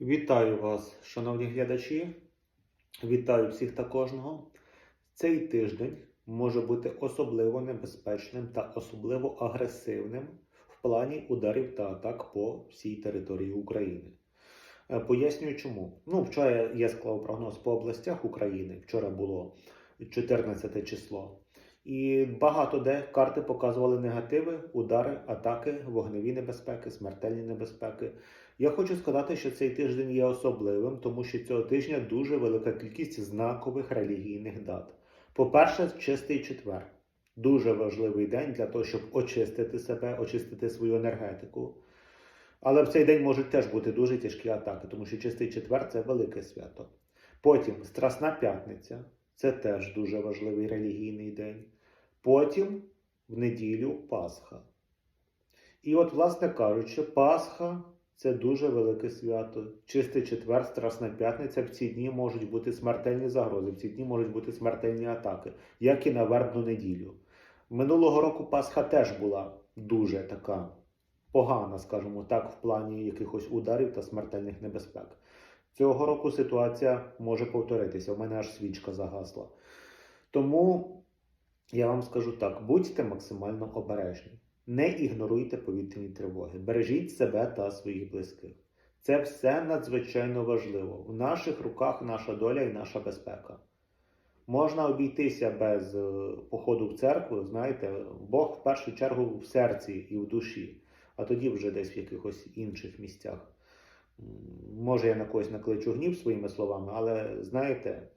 Вітаю вас, шановні глядачі. Вітаю всіх та кожного. Цей тиждень може бути особливо небезпечним та особливо агресивним в плані ударів та атак по всій території України. Е, Пояснюю чому. Ну, вчора я склав прогноз по областях України. Вчора було 14 число. І багато де карти показували негативи, удари, атаки, вогневі небезпеки, смертельні небезпеки. Я хочу сказати, що цей тиждень є особливим, тому що цього тижня дуже велика кількість знакових релігійних дат. По-перше, чистий четвер. Дуже важливий день для того, щоб очистити себе, очистити свою енергетику. Але в цей день можуть теж бути дуже тяжкі атаки, тому що чистий четвер це велике свято. Потім Страсна п'ятниця це теж дуже важливий релігійний день. Потім в неділю Пасха. І от, власне кажучи, Пасха це дуже велике свято. Чистий четвер, Страсна п'ятниця. В ці дні можуть бути смертельні загрози, в ці дні можуть бути смертельні атаки, як і на вербну неділю. Минулого року Пасха теж була дуже така погана, скажімо так, в плані якихось ударів та смертельних небезпек. Цього року ситуація може повторитися. У мене аж свічка загасла. Тому я вам скажу так: будьте максимально обережні. Не ігноруйте повітряні тривоги, бережіть себе та своїх близьких. Це все надзвичайно важливо. В наших руках наша доля і наша безпека. Можна обійтися без е, походу в церкву, знаєте, Бог в першу чергу в серці і в душі, а тоді вже десь в якихось інших місцях. Може, я на когось накличу гнів своїми словами, але знаєте,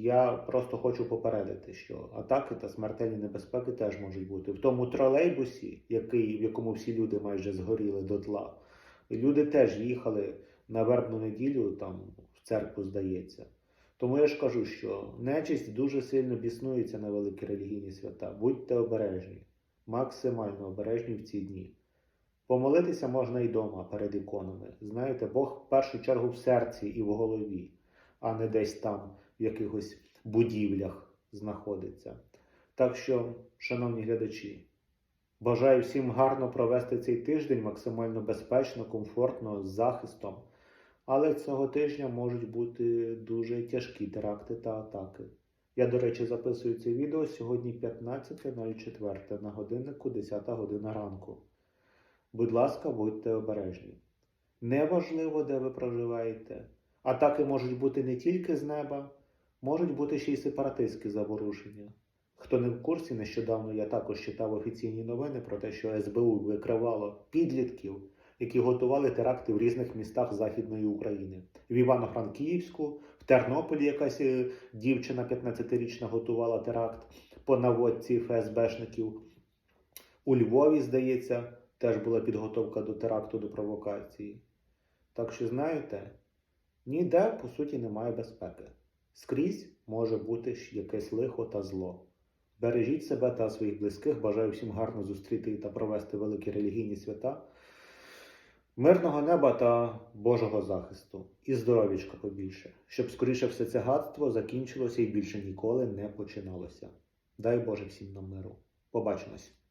я просто хочу попередити, що атаки та смертельні небезпеки теж можуть бути. В тому тролейбусі, який, в якому всі люди майже згоріли дотла, люди теж їхали на вербну неділю, там в церкву здається. Тому я ж кажу, що нечисть дуже сильно біснується на великі релігійні свята. Будьте обережні, максимально обережні в ці дні. Помолитися можна і вдома перед іконами. Знаєте, Бог в першу чергу в серці і в голові, а не десь там в якихось будівлях знаходиться. Так що, шановні глядачі, бажаю всім гарно провести цей тиждень максимально безпечно, комфортно, з захистом. Але цього тижня можуть бути дуже тяжкі теракти та атаки. Я, до речі, записую це відео сьогодні 15.04 на годиннику 10 година ранку. Будь ласка, будьте обережні. Неважливо, де ви проживаєте. Атаки можуть бути не тільки з неба, можуть бути ще й сепаратистські заворушення. Хто не в курсі, нещодавно я також читав офіційні новини про те, що СБУ викривало підлітків, які готували теракти в різних містах Західної України. В Івано-Франківську, в Тернополі якась е, дівчина 15-річна готувала теракт по наводці ФСБшників. У Львові, здається, теж була підготовка до теракту до провокації. Так що, знаєте, ніде, по суті, немає безпеки. Скрізь може бути якесь лихо та зло. Бережіть себе та своїх близьких. Бажаю всім гарно зустріти та провести великі релігійні свята, мирного неба та Божого захисту і здоров'ячка побільше, щоб скоріше все це гадство закінчилося і більше ніколи не починалося. Дай Боже всім нам миру. Побачимось!